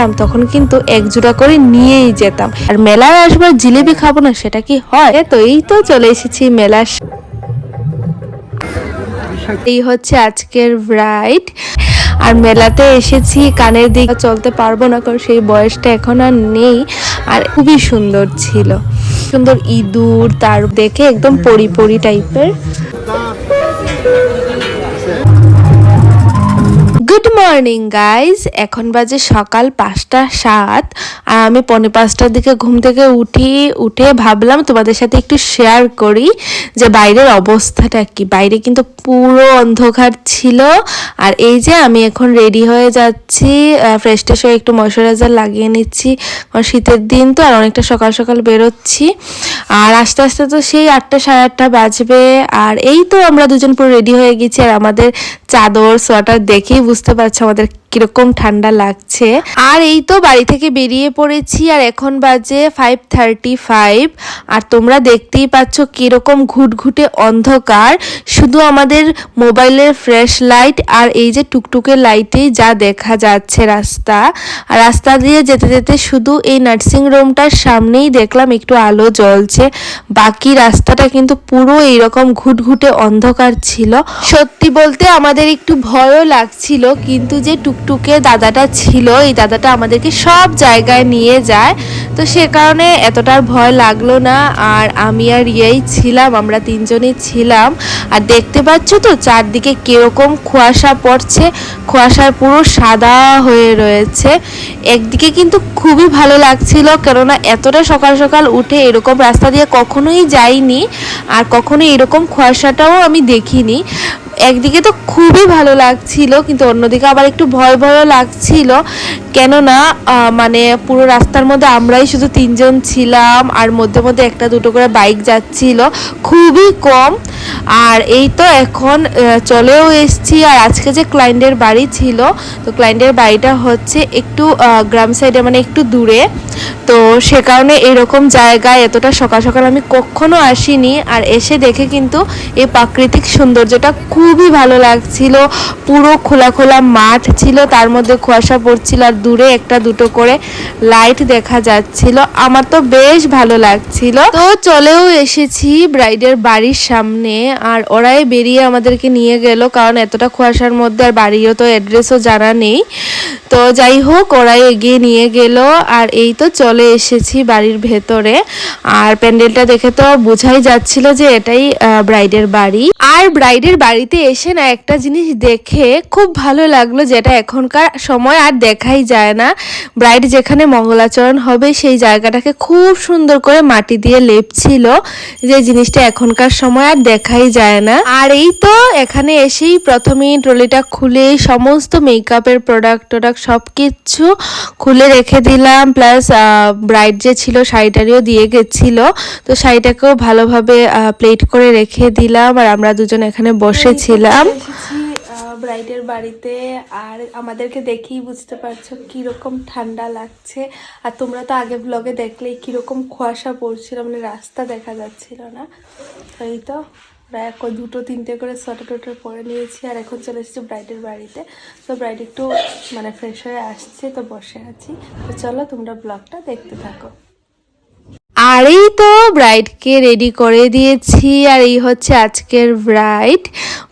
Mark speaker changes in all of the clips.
Speaker 1: আসতাম তখন কিন্তু এক জোড়া করে নিয়েই যেতাম। আর মেলায় আসবার জিলেবি খাব না, সেটা কি হয়? তো, এই তো চলে এসেছি মেলার সা- এই হচ্ছে আজকের ব্রাইড আর মেলাতে এসেছি, কানের দিকে চলতে পারব না, কারণ সেই বয়সটা এখন আর নেই। আর খুবই সুন্দর ছিল। সুন্দর ইঁদুর, তার দেখে একদম পরি পরি টাইপের গুড মর্নিং গাইজ এখন বাজে সকাল পাঁচটা সাত, আর আমি পৌনে পাঁচটার দিকে ঘুম থেকে উঠি, উঠে ভাবলাম তোমাদের সাথে একটু শেয়ার করি যে বাইরের অবস্থাটা কি। বাইরে কিন্তু পুরো অন্ধকার ছিল, আর এই যে আমি এখন রেডি হয়ে যাচ্ছি ফ্রেশ ট্রেশ হয়ে একটু ময়শ্চারাইজার লাগিয়ে নিচ্ছি, কারণ শীতের দিন তো, আর অনেকটা সকাল সকাল বেরোচ্ছি। আর আস্তে আস্তে তো সেই আটটা সাড়ে আটটা বাজবে, আর এই তো আমরা দুজন পুরো রেডি হয়ে গেছি, আর আমাদের চাদর সোয়াটার দেখেই বুঝতে পারছ আমাদের কীরকম ঠান্ডা লাগছে। আর এই তো বাড়ি থেকে বেরিয়ে পড়েছি, আর এখন বাজে ফাইভ থার্টি ফাইভ আর তোমরা দেখতেই পাচ্ছ কীরকম ঘুটঘুটে অন্ধকার। শুধু আমাদের মোবাইলের ফ্রেশ লাইট আর এই যে টুকটুকে লাইটেই যা দেখা যাচ্ছে রাস্তা। আর রাস্তা দিয়ে যেতে যেতে শুধু এই নার্সিং রুমটার সামনেই দেখলাম একটু আলো জ্বলছে। বাকি রাস্তাটা কিন্তু পুরো এইরকম ঘুটঘুটে অন্ধকার ছিল। সত্যি বলতে আমাদের একটু ভয়ও লাগছিল, কিন্তু যে টুকটুকে দাদাটা ছিল, এই দাদাটা আমাদেরকে সব জায়গায় নিয়ে যায়। তো সে কারণে এতটা আর ভয় লাগল না, আর আমি আর ইয়েই ছিলাম, আমরা তিনজনই ছিলাম। আর দেখতে পাচ্ছ তো, চারদিকে কীরকম কুয়াশা পড়ছে, কুয়াশার পুরো সাদা হয়ে রয়েছে। একদিকে কিন্তু খুবই ভালো লাগছিল, কেননা এতটা সকাল সকাল উঠে এরকম রাস্তা দিয়ে কখনোই যাইনি, আর কখনো এরকম কুয়াশাটাও আমি দেখিনি। একদিকে তো খুবই ভালো লাগছিল, কিন্তু অন্যদিকে আবার একটু ভয় ভয়ও লাগছিল। কেননা মানে পুরো রাস্তার মধ্যে আমরাই শুধু তিনজন ছিলাম, আর মধ্যে মধ্যে একটা দুটো করে বাইক যাচ্ছিল, খুবই কম। আর এই তো এখন চলেও এসছি। আর আজকে যে ক্লায়েন্টের বাড়ি ছিল, তো ক্লায়েন্টের বাড়িটা হচ্ছে একটু গ্রাম সাইডে মানে একটু দূরে। তো সে কারণে এরকম জায়গায় এতটা সকাল সকাল আমি কখনো আসিনি। আর এসে দেখে কিন্তু এই প্রাকৃতিক সৌন্দর্যটা খুবই ভালো লাগছিল। পুরো খোলা খোলা মাঠ ছিল, তার মধ্যে কুয়াশা পড়ছিল আর দূরে একটা দুটো করে লাইট দেখা যাচ্ছিল। আমার তো বেশ ভালো লাগছিল। তো চলেও এসেছি ব্রাইডের বাড়ির সামনে। আর ওরাই বেরিয়ে আমাদেরকে নিয়ে গেল, কারণ এতটা কুয়াশার মধ্যে আর বাড়িও তো অ্যাড্রেসও জানা নেই। তো যাই হোক, ওরাই এগিয়ে নিয়ে গেল আর এই তো চলে এসেছি বাড়ির ভেতরে। আর প্যান্ডেলটা দেখে তো বোঝাই যাচ্ছিল যে এটাই ব্রাইডের বাড়ি। আর ব্রাইডের বাড়িতে এসে না একটা জিনিস দেখে খুব ভালো লাগল যেটা এখনকার সময় আর দেখাই যায় না। ব্রাইড যেখানে মঙ্গলাচরণ হবে সেই জায়গাটাকে খুব সুন্দর করে মাটি দিয়ে লেপছিল যে জিনিসটা এখনকার সময় আর দেখাই যায় না। আর এই তো এখানে এসেই প্রথমেই ট্রলিটা খুলে সমস্ত মেকআপের প্রোডাক্ট টোডাক্ট সব কিছু খুলে রেখে দিলাম প্লাস ব্রাইড যে ছিল শাড়িটারিও দিয়ে গেছিল। তো শাড়িটাকেও ভালোভাবে প্লেট করে রেখে দিলাম আর আমরা দুজন এখানে বসেছিলাম। ব্রাইডের বাড়িতে। আর আমাদেরকে দেখেই বুঝতে পারছ কীরকম ঠান্ডা লাগছে। আর তোমরা তো আগে ব্লগে দেখলেই কীরকম কুয়াশা পড়ছিল মানে রাস্তা দেখা যাচ্ছিল না। এই তো। প্রায় এক দুটো, তিনটে করে সোয়েটার টোটার পরে নিয়েছি আর এখন চলে এসেছি ব্রাইডের বাড়িতে। তো ব্রাইড একটু মানে ফ্রেশ হয়ে আসছে, তো বসে আছি। তো চলো তোমরা ব্লগটা দেখতে থাকো। আর এই তো ব্রাইডকে রেডি করে দিয়েছি, আর এই হচ্ছে আজকের ব্রাইড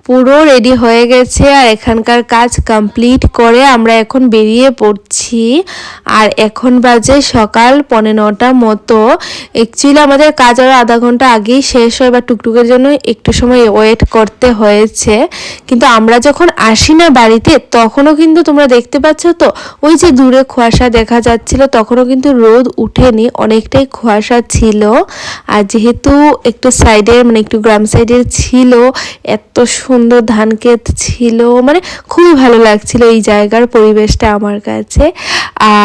Speaker 1: পুরো রেডি হয়ে গেছে আর এখানকার কাজ কমপ্লিট করে আমরা এখন বেরিয়ে পড়ছি। আর এখন বাজে সকাল পৌনে নটার মতো। অ্যাকচুয়ালি আমাদের কাজ আরও আধা ঘণ্টা আগেই শেষ হয় বা টুকটুকের জন্য একটু সময় ওয়েট করতে হয়েছে। কিন্তু আমরা যখন আসি না বাড়িতে, তখনও কিন্তু তোমরা দেখতে পাচ্ছ তো, ওই যে দূরে কুয়াশা দেখা যাচ্ছিল, তখনও কিন্তু রোদ উঠেনি, অনেকটাই কুয়াশা ছিল। আর যেহেতু একটু সাইডের মানে একটু গ্রাম সাইডের ছিল, এত সুন্দর ধান ক্ষেত ছিল। মানে খুবই ভালো লাগছিল এই জায়গার পরিবেশটা আমার কাছে।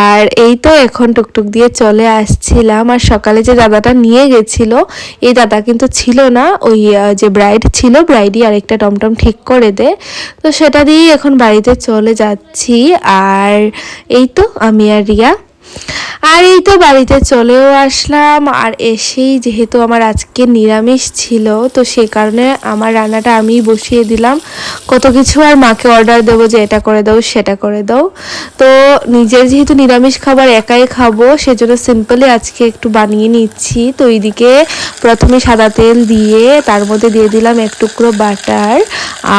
Speaker 1: আর এই তো এখন টুকটুক দিয়ে চলে আসছিলাম। আর সকালে যে দাদাটা নিয়ে গেছিল, এই দাদা কিন্তু ছিল না। ওই যে ব্রাইড ছিল ব্রাইডই আরেকটা টমটম ঠিক করে দে। তো সেটা দিয়েই এখন বাড়িতে চলে যাচ্ছি। আর এই তো আমি আর রিয়া। আর এই তো বাড়িতে চলেও আসলাম। আর এসেই যেহেতু আমার আজকে নিরামিষ ছিল, তো সে কারণে আমার রান্নাটা আমিই বসিয়ে দিলাম। কত কিছু আর মাকে অর্ডার দেবো যে এটা করে দাও, সেটা করে দাও। তো নিজের যেহেতু নিরামিষ খাবার একাই খাব, সেজন্য সিম্পলি আজকে একটু বানিয়ে নিচ্ছি। তো এইদিকে প্রথমে সাদা তেল দিয়ে তার মধ্যে দিয়ে দিলাম এক টুকরো বাটার।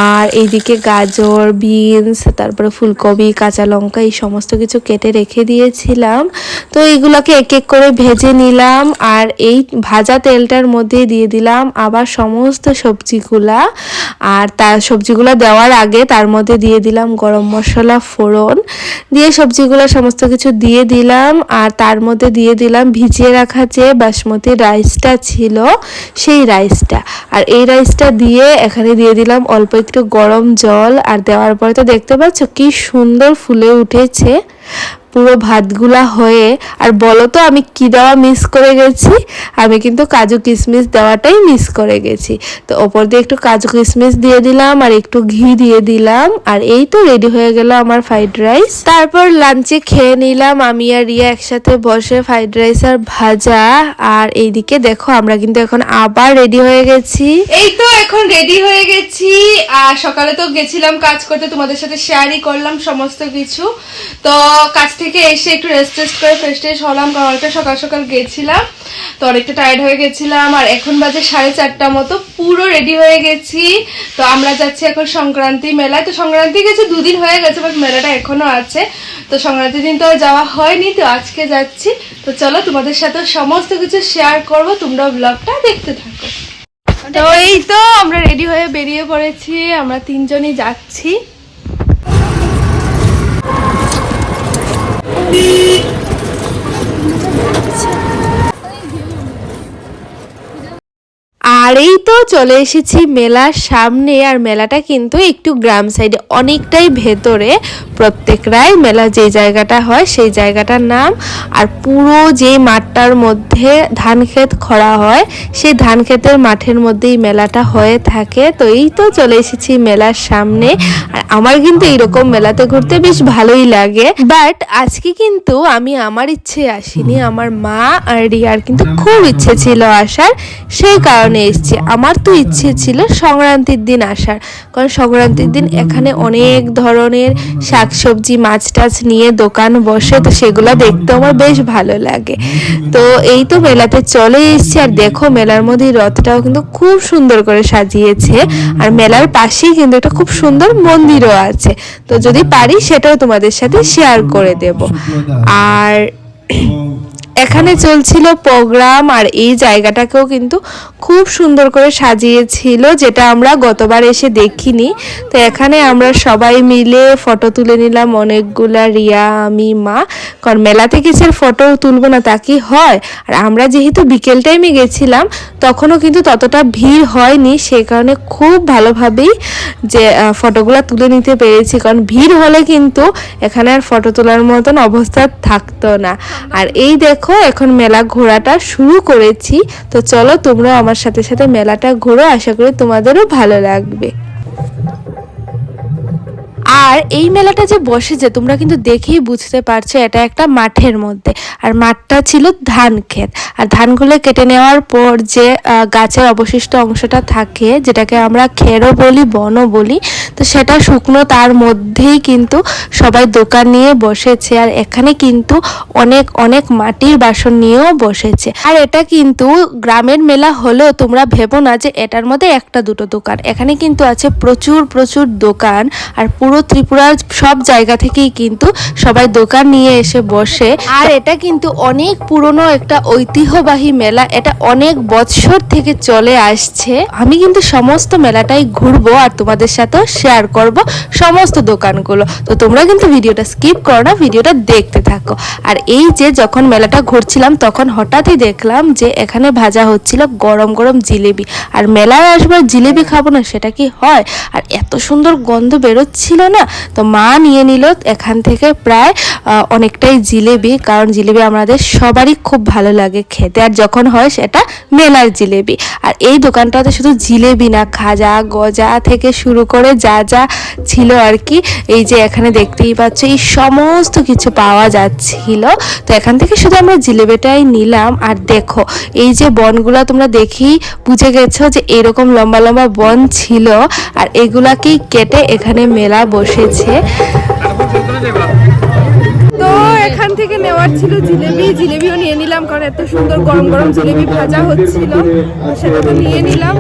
Speaker 1: আর এইদিকে গাজর, বিনস, তারপরে ফুলকপি, কাঁচা লঙ্কা, এই সমস্ত কিছু কেটে রেখে দিয়েছিলাম। তো এইগুলোকে এক এক করে ভেজে নিলাম আর এই ভাজা তেলটার মধ্যে দিয়ে দিলাম আবার সমস্ত সবজিগুলা। আর তার সবজিগুলো দেওয়ার আগে তার মধ্যে দিয়ে দিলাম গরম মশলা, ফোড়ন। দিয়ে সবজিগুলো সমস্ত কিছু দিয়ে দিলাম আর তার মধ্যে দিয়ে দিলাম ভিজিয়ে রাখা যে বাসমতি রাইসটা ছিল সেই রাইসটা। আর এই রাইসটা দিয়ে এখানে দিয়ে দিলাম অল্প একটু গরম জল। আর দেওয়ার পরে তো দেখতে পাচ্ছ কি সুন্দর ফুলে উঠেছে। পুরো ভাতগুলা হয়ে, আর বলো তো আমি কি দেওয়া মিস করে গেছি? আমি কিন্তু কাজু কিশমিশ দেওয়াটাই মিস করে গেছি। তো ওপর দিয়ে একটু কাজু কিশমিশ দিয়ে দিলাম, আর একটু ঘি দিয়ে দিলাম, আর এই তো রেডি হয়ে গেল আমার ফ্রাইড রাইস তারপর লাঞ্চে খেয়ে নিলাম, আমি আর রিয়া একসাথে বসে ফ্রাইড রাইস আর ভাজা। আর এইদিকে দেখো, আমরা কিন্তু এখন আবার রেডি হয়ে গেছি।
Speaker 2: এই তো এখন রেডি হয়ে গেছি। আর সকালে তো গেছিলাম কাজ করতে, তোমাদের সাথে শেয়ারই করলাম সমস্ত কিছু। তো কাজ থেকে এসে একটু রেস্ট টেস্ট করে ফ্রেশ ট্রেশ হলাম, কারণ অনেকটা সকাল সকাল গেছিলাম, তো অনেকটা টায়ার্ড হয়ে গেছিলাম, আর এখন বাজে সাড়ে চারটা মতো, পুরো রেডি হয়ে গেছি। তো আমরা যাচ্ছি এখন সংক্রান্তি মেলায়, তো সংক্রান্তি গেছে দুদিন হয়ে গেছে বাট মেলাটা এখনও আছে। তো সংক্রান্তি দিন তো যাওয়া হয়নি, তো আজকে যাচ্ছি। তো চলো তোমাদের সাথে সমস্ত কিছু শেয়ার করব তোমরা ব্লগটা দেখতে থাকো। তো এই তো আমরা রেডি হয়ে বেরিয়ে পড়েছি, আমরা তিনজনই যাচ্ছি।
Speaker 1: আর এই তো চলে এসেছি মেলার সামনে আর মেলাটা কিন্তু একটু গ্রাম সাইডে অনেকটাই ভেতরে। প্রত্যেকরাই মেলা যে জায়গাটা হয় সেই জায়গাটার নাম। আর পুরো যে মাঠটার মধ্যে ধান ক্ষেত খরা হয় সেই ধান ক্ষেতের মাঠের মধ্যেই মেলাটা হয়ে থাকে। তো এই তো চলে এসেছি মেলার সামনে। আর আমার কিন্তু এইরকম মেলাতে ঘুরতে বেশ ভালোই লাগে। বাট আজকে কিন্তু আমি আমার ইচ্ছে আসিনি। আমার মা আর রিয়ার কিন্তু খুব ইচ্ছে ছিল আসার। সেই কারণে এসেছি। আমার তো ইচ্ছে ছিল সংক্রান্তির দিন আসার। কারণ সংক্রান্তির দিন এখানে অনেক ধরনের শাকসবজি মাছ টাছ নিয়ে দোকান বসে তো সেগুলো দেখতে আমার বেশ ভালো লাগে। তো এই তো মেলাতে চলে এসছি। আর দেখো মেলার মধ্যে রথটাও কিন্তু খুব সুন্দর করে সাজিয়েছে। আর মেলার পাশেই কিন্তু একটা খুব সুন্দর মন্দিরও আছে। তো যদি পারি সেটাও তোমাদের সাথে শেয়ার করে দেব। আর এখানে চলছিল প্রোগ্রাম আর এই জায়গাটাকেও কিন্তু খুব সুন্দর করে সাজিয়েছিল, যেটা আমরা গতবার এসে দেখিনি। তো এখানে আমরা সবাই মিলে ফটো তুলে নিলাম অনেকগুলা রিয়া, আমি, মা। কারণ মেলাতে গেছে ফটো তুলবো না তা কি হয়? আর আমরা যেহেতু বিকেল টাইমে গেছিলাম, তখনও কিন্তু ততটা ভিড় হয়নি। সেই কারণে খুব ভালোভাবেই যে ফটোগুলো তুলে নিতে পেরেছি। কারণ ভিড় হলে কিন্তু এখানে আর ফটো তোলার মতন অবস্থা থাকতো না। আর এই দেখো এখন মেলা ঘোরাটা শুরু করেছি। তো চলো তোমরাও আমার সাথে সাথে মেলাটা ঘোরো, আশা করি তোমাদেরও ভালো লাগবে। আর এই মেলাটা যে বসেছে তোমরা কিন্তু দেখেই বুঝতে পারছ এটা একটা মাঠের মধ্যে। আর মাঠটা ছিল ধান ক্ষেত। আর ধানগুলো কেটে নেওয়ার পর যে গাছের অবশিষ্ট অংশটা থাকে, যেটাকে আমরা খেরও বলি, বনও বলি, তো সেটা শুকনো তার মধ্যেই কিন্তু সবাই দোকান নিয়ে বসেছে। আর এখানে কিন্তু অনেক অনেক মাটির বাসন নিয়েও বসেছে। আর এটা কিন্তু গ্রামের মেলা হলেও তোমরা ভেবো না যে, এটার মধ্যে একটা দুটো দোকান। এখানে কিন্তু আছে প্রচুর প্রচুর দোকান। আর পুরো ত্রিপুরার সব জায়গা থেকেই কিন্তু সবাই দোকান নিয়ে এসে বসে। আর এটা কিন্তু অনেক পুরনো একটা ঐতিহ্যবাহী মেলা। এটা অনেক বছর থেকে চলে আসছে। আমি কিন্তু সমস্ত মেলাটাই ঘুরবো আর তোমাদের সাথেও শেয়ার করব সমস্ত দোকানগুলো। তো তোমরা কিন্তু ভিডিওটা স্কিপ করো না, ভিডিওটা দেখতে থাকো। আর এই যে যখন মেলাটা ঘুরছিলাম, তখন হঠাৎই দেখলাম যে এখানে ভাজা হচ্ছিল গরম গরম জিলেবি আর মেলায় আসবার জিলেবি খাব না, সেটা কি হয়? আর এত সুন্দর গন্ধ বেরোচ্ছিল না? তো মা নিয়ে নিল এখান থেকে প্রায় অনেকটাই জিলেবি, কারণ জিলেবি আমাদের সবারই খুব ভালো লাগে খেতে। আর যখন হয় সেটা মেলার জিলেবি। আর এই দোকানটাতে শুধু জিলেবি না, খাজা, গজা থেকে শুরু করে যা যা ছিল আর কি, এই যে এখানে দেখতেই পাচ্ছ, এই সমস্ত কিছু পাওয়া যাচ্ছিল। তো এখান থেকে শুধু আমরা জিলেবিটাই নিলাম। আর দেখো, এই যে বনগুলো তোমরা দেখি বুঝে গেছো যে এরকম লম্বা লম্বা বন ছিল। আর এগুলাকেই কেটে এখানে মেলা বসেছে।
Speaker 2: তো এখান থেকে নেওয়ার ছিল জিলেবি। জিলেবিও নিয়ে নিলাম কারণ এত সুন্দর গরম গরম জিলেবি ভাজা হচ্ছিল। সেটা তো নিয়ে নিলাম।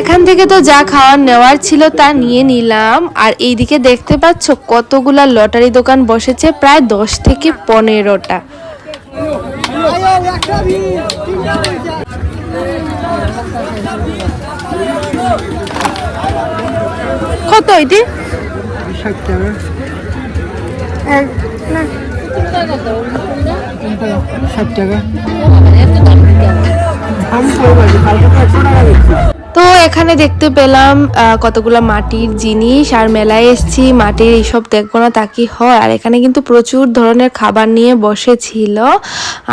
Speaker 1: এখান থেকে তো যা খাওয়ার নেওয়ার ছিল তা নিয়ে নিলাম। আর এইদিকে দেখতে পাচ্ছ কতগুলা লটারি দোকান বসেছে প্রায় দশ থেকে পনেরোটা। কত এটি?
Speaker 3: ষাট টাকা। ষাট টাকা আমি করব কালকে একশো টাকা দিচ্ছি।
Speaker 1: তো এখানে দেখতে পেলাম কতগুলো মাটির জিনিস আর মেলায় এসছি, মাটির এইসব দেখব না তা কি হয়? আর এখানে কিন্তু প্রচুর ধরনের খাবার নিয়ে বসেছিল।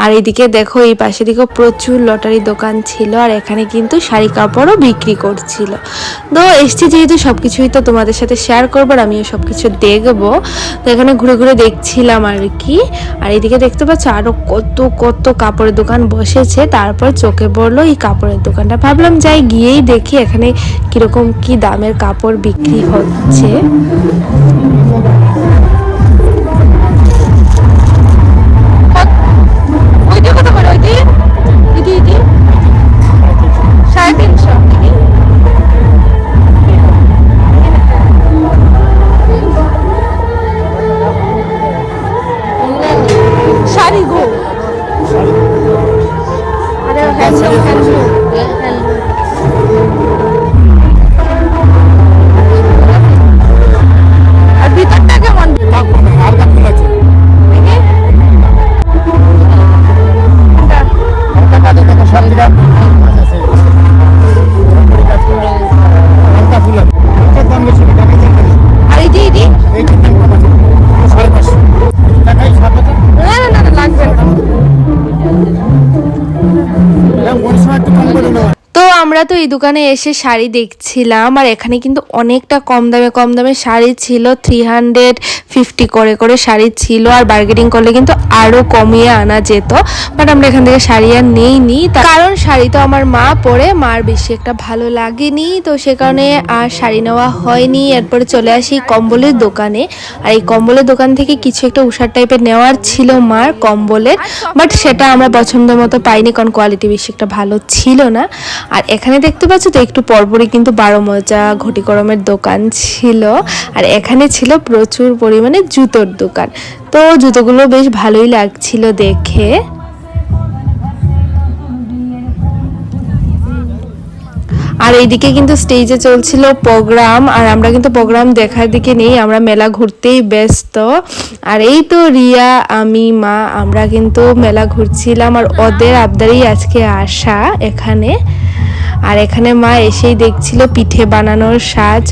Speaker 1: আর এদিকে দেখো, এই পাশে দিকেও প্রচুর লটারি দোকান ছিল আর এখানে কিন্তু শাড়ি কাপড়ও বিক্রি করছিল। তো এসছি যেহেতু সব কিছুই তো তোমাদের সাথে শেয়ার করব আর আমিও সব কিছু দেখব। তো এখানে ঘুরে ঘুরে দেখছিলাম আর কি। আর এদিকে দেখতে পাচ্ছ আরও কত কত কাপড়ের দোকান বসেছে। তারপর চোখে পড়ল এই কাপড়ের দোকানটা। ভাবলাম যাই গিয়েই দেখি এখানে কীরকম কি দামের কাপড় বিক্রি হচ্ছে। তো এই দোকানে এসে শাড়ি দেখছিলাম, আর এখানে কিন্তু অনেকটা কম দামে কম দামে শাড়ি ছিল থ্রি হান্ড্রেড ফিফটি করে করে শাড়ি ছিল, আর বার্গেনিং করলে কিন্তু আরও কমিয়ে আনা যেত বাট আমরা এখান থেকে শাড়ি আর নেইনি। তা- কারণ শাড়ি তো আমার মা পরে, মার বেশি একটা ভালো লাগেনি, তো সে কারণে আর শাড়ি নেওয়া হয়নি। এরপরে চলে আসি কম্বলের দোকানে, আর এই কম্বলের দোকান থেকে কিছু একটা উষার টাইপের নেওয়ার ছিল মার কম্বলের বাট সেটা আমরা পছন্দ মতো পাইনি, কারণ কোয়ালিটি বেশি একটা ভালো ছিল না। আর এখানে দেখতে পাচ্ছ তো, একটু পরপরই কিন্তু বারো মজা ঘটি গরমের দোকান ছিল। আর এখানে ছিল প্রচুর পরিমাণে জুতোর দোকান। তো জুতোগুলো বেশ ভালোই লাগছিল দেখে। আর এইদিকে কিন্তু স্টেজে চলছিল প্রোগ্রাম আর আমরা কিন্তু প্রোগ্রাম দেখার দিকে নেই, আমরা মেলা ঘুরতেই ব্যস্ত। আর এই তো রিয়া, আমি, মা, আমরা কিন্তু মেলা ঘুরছিলাম, আর ওদের আবদারেই আজকে আসা এখানে। আর এখানে মা এসেই দেখছিল পিঠে বানানোর সাজ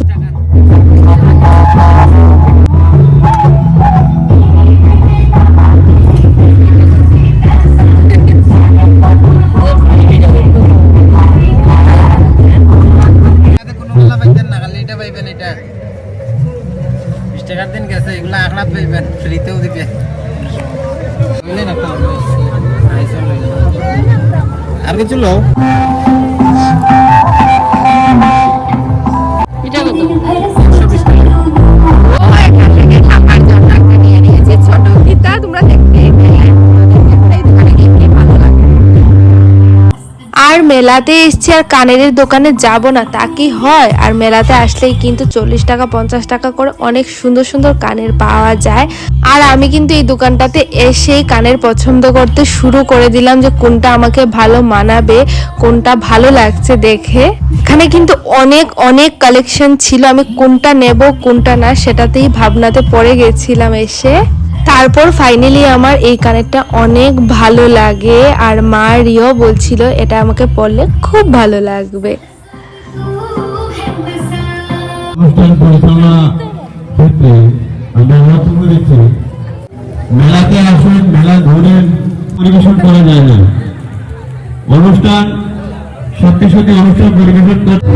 Speaker 4: টাকার দিন গেছে এগুলো আখড়াত পাইবেন ফ্রিতেও দিবে। আর কিছু লো
Speaker 1: আর মেলাতে এসছি আর কানের দোকানে যাব না, তা কি হয়? আর মেলাতে আসলেই কিন্তু চল্লিশ টাকা, পঞ্চাশ টাকা করে অনেক সুন্দর সুন্দর কানের পাওয়া যায়। আর আমি কিন্তু এই দোকানটাতে এসেই কানের পছন্দ করতে শুরু করে দিলাম যে কোনটা আমাকে ভালো মানাবে, কোনটা ভালো লাগছে দেখে। এখানে কিন্তু অনেক অনেক কালেকশন ছিল। আমি কোনটা নেব, কোনটা না, সেটাতেই ভাবনাতে পড়ে গেছিলাম এসে। তারপর ফাইনালি আমার এই কানেরটা অনেক ভালো লাগে। আর মা রিও বলছিল, এটা আমাকে পরলে খুব ভালো লাগবে।
Speaker 5: মেলাতে আসুন, মেলা ঘুরে পরিবেশন করা যায় না। অনুষ্ঠান সত্যি সত্যি অনুষ্ঠান পরিবেশন করতে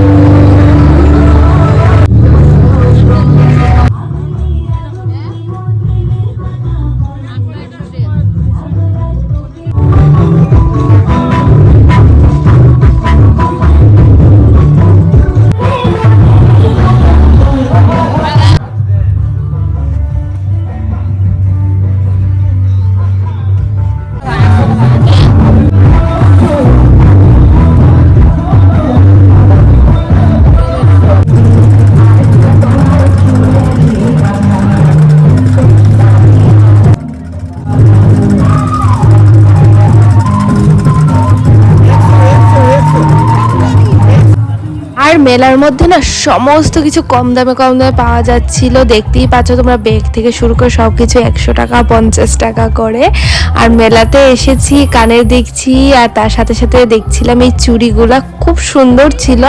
Speaker 1: মেলার মধ্যে না সমস্ত কিছু কম দামে কম দামে পাওয়া যাচ্ছিল। দেখতেই পাচ্ছ তোমরা বেগ থেকে শুরু করে সব কিছু একশো টাকা, পঞ্চাশ টাকা করে। আর মেলাতে এসেছি, কানের দেখছি, আর তার সাথে সাথে দেখছিলাম এই চুড়িগুলা। খুব সুন্দর ছিল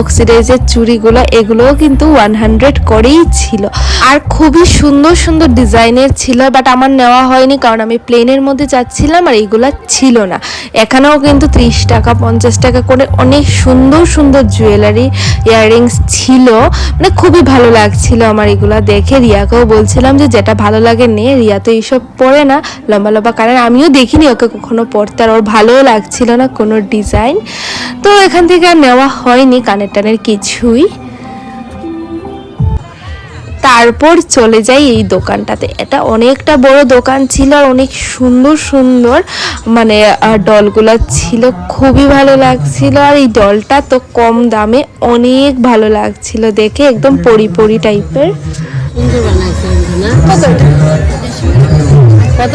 Speaker 1: অক্সিডাইজের চুড়িগুলো, এগুলোও কিন্তু ওয়ান হান্ড্রেড করেই ছিল। আর খুবই সুন্দর সুন্দর ডিজাইনের ছিল বাট আমার নেওয়া হয়নি, কারণ আমি প্লেনের মধ্যে যাচ্ছিলাম, আর এইগুলা ছিল না। এখানেও কিন্তু ত্রিশ টাকা, পঞ্চাশ টাকা করে অনেক সুন্দর সুন্দর জুয়েলারি ইয়াররিংস ছিল। মানে খুবই ভালো লাগছিল আমার এগুলো দেখে। রিয়াকেও বলছিলাম যে, যেটা ভালো লাগে নে। রিয়া তো এইসব পরে না, লম্বা লম্বা কারণ আমিও দেখিনি ওকে কখনো পরতে, আর ওর ভালোও লাগছিল না কোনো ডিজাইন। তো এখান থেকে আর নেওয়া হয়নি কানের টানের কিছুই। তারপর চলে যাই এই দোকানটাতে। এটা অনেকটা বড় দোকান ছিল আর অনেক সুন্দর সুন্দর মানে ডলগুলো ছিল। খুবই ভালো লাগছিল আর এই ডলটা তো কম দামে অনেক ভালো লাগছিল দেখে একদম পরি পরি টাইপের। কত?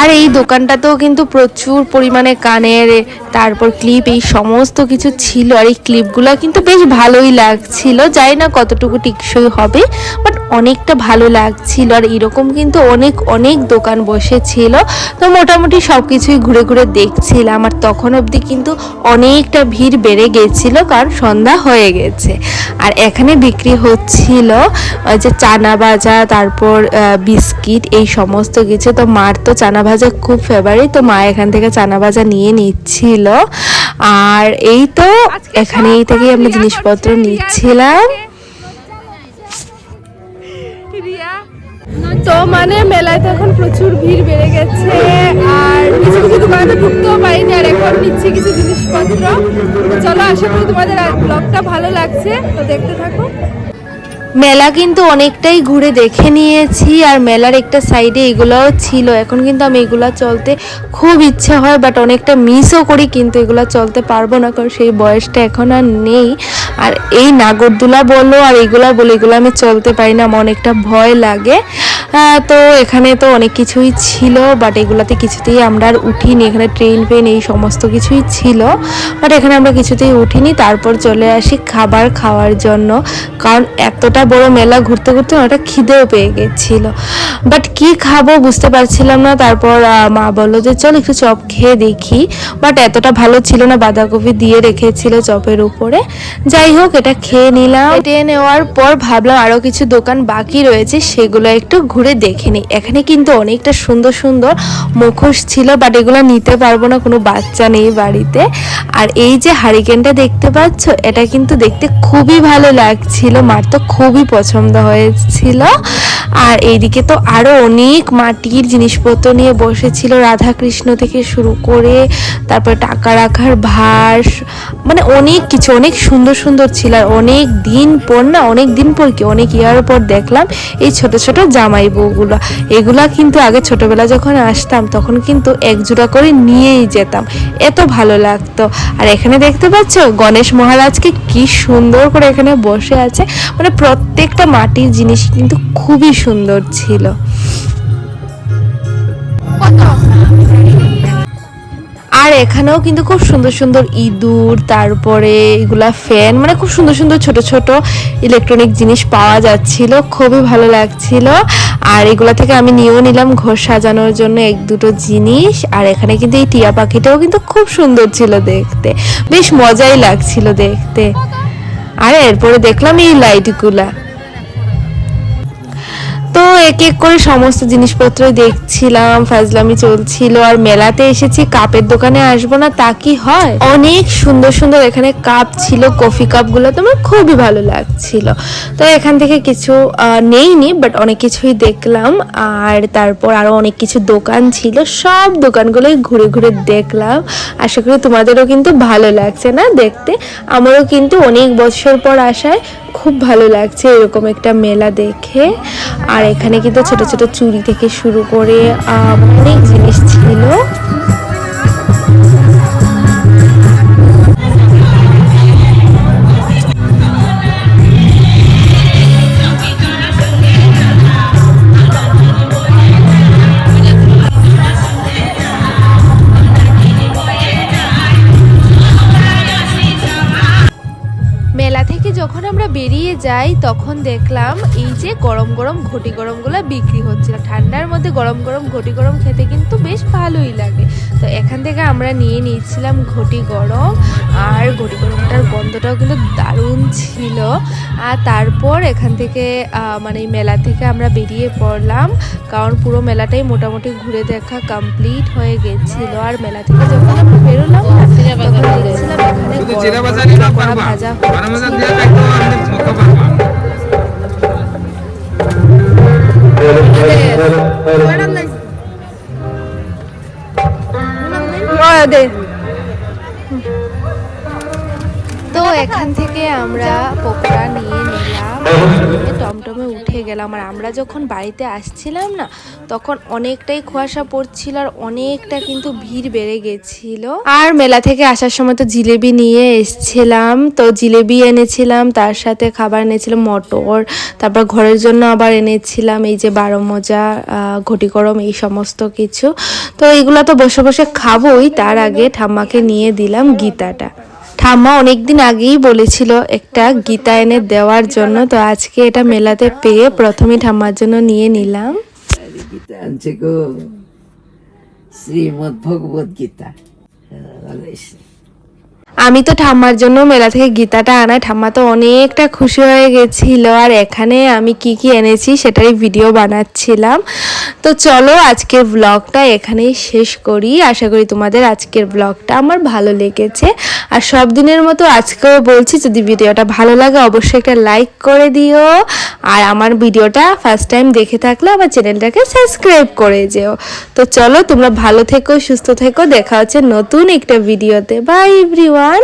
Speaker 1: আর এই দোকানটাতেও কিন্তু প্রচুর পরিমাণে কানের, তারপর ক্লিপ এই সমস্ত কিছু ছিল। আর এই ক্লিপগুলো কিন্তু বেশ ভালোই লাগছিল। যাই না কতটুকু টিকসই হবে বাট অনেকটা ভালো লাগছিল। আর এরকম কিন্তু অনেক অনেক দোকান বসেছিল। তো মোটামুটি সব কিছুই ঘুরে ঘুরে দেখছিলাম। আর তখন অবধি কিন্তু অনেকটা ভিড় বেড়ে গেছিল কারণ সন্ধ্যা হয়ে গেছে। আর এখানে বিক্রি হচ্ছিল ওই যে চানা ভাজা তারপর বিস্কিট এই সমস্ত কিছু। তো মার তো চানা ভাজা খুব ফেভারিট তো মা এখান থেকে চানা ভাজা নিয়ে নিচ্ছিল। আর এই তো এখানেই থেকে আমরা জিনিসপত্র নিচ্ছিলাম।
Speaker 2: তো মানে মেলায় তো এখন প্রচুর ভিড় বেড়ে গেছে, আর কিছু কিছু দোকানে তো ঢুকতেও পারিনি, আর এখন নিচ্ছি কিছু জিনিসপত্র। চলো, আশা করি তোমাদের ব্লগটা ভালো লাগছে, তো দেখতে থাকো।
Speaker 1: মেলা কিন্তু অনেকটাই ঘুরে দেখে নিয়েছি, আর মেলার একটা সাইডে এগুলোও ছিল। এখন কিন্তু আমি এগুলা চলতে খুব ইচ্ছে হয় বাট অনেকটা মিসও করি, কিন্তু এগুলা চলতে পারব না, কারণ সেই বয়সটা এখন আর নেই। আর এই নাগরদোলা বলো আর এগুলা বলে এগুলো আমি চলতে পারি না, আমার অনেকটা ভয় লাগে। তো এখানে তো অনেক কিছুই ছিল বাট এগুলাতে কিছুতেই আমরা আর উঠিনি। এখানে ট্রেন ফেন এই সমস্ত কিছুই ছিল বাট এখানে আমরা কিছুতেই উঠিনি। তারপর চলে আসি খাবার খাওয়ার জন্য, কারণ এতটা বড় মেলা ঘুরতে ঘুরতে ওটা খিদেও পেয়ে গেছিল। বাট কি খাব বুঝতে পারছিলাম না। তারপর মা বলল যে, চল একটু চপ খেয়ে দেখি। বাট এতটা ভালো ছিল না, বাঁধাকপি দিয়ে রেখেছিল চপের উপরে। যাই হোক, এটা খেয়ে নিলাম। খেয়ে নেওয়ার পর ভাবলাম আরও কিছু দোকান বাকি রয়েছে, সেগুলো একটু ঘুরে দেখে নিই এখানে কিন্তু অনেকটা সুন্দর সুন্দর মুখোশ ছিল বাট এগুলো নিতে পারব না, কোনো বাচ্চা নেই বাড়িতে। আর এই যে হারিকেনটা দেখতে পাচ্ছ, এটা কিন্তু দেখতে খুবই ভালো লাগছিল, মার তো খুবই পছন্দ হয়েছিল। আর এইদিকে তো আরও অনেক মাটির জিনিসপত্র নিয়ে বসেছিল রাধা কৃষ্ণ থেকে শুরু করে, তারপর টাকা রাখার ভাস মানে অনেক কিছু, অনেক সুন্দর সুন্দর ছিল। আর অনেক দিন পর না, অনেক দিন পর কি, অনেক ইয়ার পর দেখলাম, এই ছোট ছোট জামাই বউগুলো, এগুলা কিন্তু আগে ছোটবেলা যখন আসতাম, তখন কিন্তু এক জোড়া করে নিয়েই যেতাম। এত ভালো লাগতো। আর এখানে দেখতে পাচ্ছ, গণেশ মহারাজকে কি সুন্দর করে এখানে বসে আছে। মানে প্রত্যেকটা মাটির জিনিস কিন্তু খুবই সুন্দর ছিল। আর এখানেও কিন্তু খুব সুন্দর সুন্দর ইঁদুর, তারপরে এগুলা ফ্যান মানে খুব সুন্দর সুন্দর ছোট ছোট ইলেকট্রনিক জিনিস পাওয়া যাচ্ছিল, খুবই ভালো লাগছিল। আর এগুলা থেকে আমি নিয়েও নিলাম ঘর সাজানোর জন্য এক দুটো জিনিস। আর এখানে কিন্তু এই টিয়া পাখিটাও কিন্তু খুব সুন্দর ছিল দেখতে, বেশ মজাই লাগছিল দেখতে। আর এরপরে দেখলাম এই লাইটগুলা তো এক এক করে সমস্ত জিনিসপত্রই দেখছিলাম, ফাজলামি চলছিল আর মেলাতে এসেছি, কাপের দোকানে আসব না তা কি হয়? অনেক সুন্দর সুন্দর এখানে কাপ ছিল, কফি কাপগুলো তো আমার খুবই ভালো লাগছিল। তো এখান থেকে কিছু নেইনি বাট অনেক কিছুই দেখলাম। আর তারপর আরও অনেক কিছু দোকান ছিল, সব দোকানগুলোই ঘুরে ঘুরে দেখলাম। আশা করি তোমাদেরও কিন্তু ভালো লাগছে না দেখতে। আমারও কিন্তু অনেক বছর পর আসায় খুব ভালো লাগছে এরকম একটা মেলা দেখে। আর এখানে কিন্তু ছোট ছোট চুড়ি থেকে শুরু করে অনেক জিনিস ছিল। যাই তখন দেখলাম এই যে গরম গরম ঘটি গরমগুলো বিক্রি হচ্ছিল। ঠান্ডার মধ্যে গরম গরম ঘটি গরম খেতে কিন্তু বেশ ভালোই লাগে। তো এখান থেকে আমরা নিয়ে নিয়েছিলাম ঘটি গরম আর ঘটি গরমটার গন্ধটাও কিন্তু দারুণ ছিল। আর তারপর এখান থেকে মানে মেলা থেকে আমরা বেরিয়ে পড়লাম কারণ পুরো মেলাটাই মোটামুটি ঘুরে দেখা কমপ্লিট হয়ে গেছিল। আর মেলা থেকে যখন আমরা বেরোলাম তখন দেখছিলাম এখানে ভাজা
Speaker 3: বারো বাজার
Speaker 1: হচ্ছিল।
Speaker 3: দিয়ে খাইতো আমি মক্কা পারবা
Speaker 1: তো এখান থেকে আমরা পকোড়া নিয়ে নিলাম নিয়ে উঠে গেলাম। আর আমরা যখন বাড়িতে আসছিলাম না, তখন অনেকটাই কুয়াশা পড়ছিল আর অনেকটা কিন্তু ভিড় বেড়ে গেছিল। আর মেলা থেকে আসার সময় তো জিলেবি নিয়ে এসছিলাম। তো জিলেবি এনেছিলাম, তার সাথে খাবার এনেছিলাম, মটর, তারপর ঘরের জন্য আবার এনেছিলাম, এই যে বারো মজা ঘটি গরম, এই সমস্ত কিছু। তো এগুলো তো বসে বসে খাবোই, তার আগে ঠাম্মাকে নিয়ে দিলাম গীতাটা। ঠাম্মা অনেকদিন আগেই বলেছিল একটা গীতা এনে দেওয়ার জন্য। তো আজকে এটা মেলাতে পেয়ে প্রথমে ঠাম্মার জন্য নিয়ে নিলাম।
Speaker 6: গীতা আনছে গো। শ্রীমদ ভগবত গীতা।
Speaker 1: আমি তো ঠাম্মার জন্য মেলা থেকে গীতাটা আনায় ঠাম্মা তো অনেকটা খুশি হয়ে গেছিল। আর এখানে আমি কি কি এনেছি সেটারই ভিডিও বানাচ্ছিলাম। তো চলো আজকের ব্লগটা এখানেই শেষ করি। আশা করি তোমাদের আজকের ব্লগটা আমার ভালো লেগেছে। আর সব দিনের মতো আজকেও বলছি, যদি ভিডিওটা ভালো লাগে অবশ্যই একটা লাইক করে দিও। আর আমার ভিডিওটা ফার্স্ট টাইম দেখে থাকলে আমার চ্যানেলটাকে সাবস্ক্রাইব করে যেও। তো চলো, তোমরা ভালো থেকো, সুস্থ থেকো। দেখা হচ্ছে নতুন একটা ভিডিওতে বাই এভরিওয়ান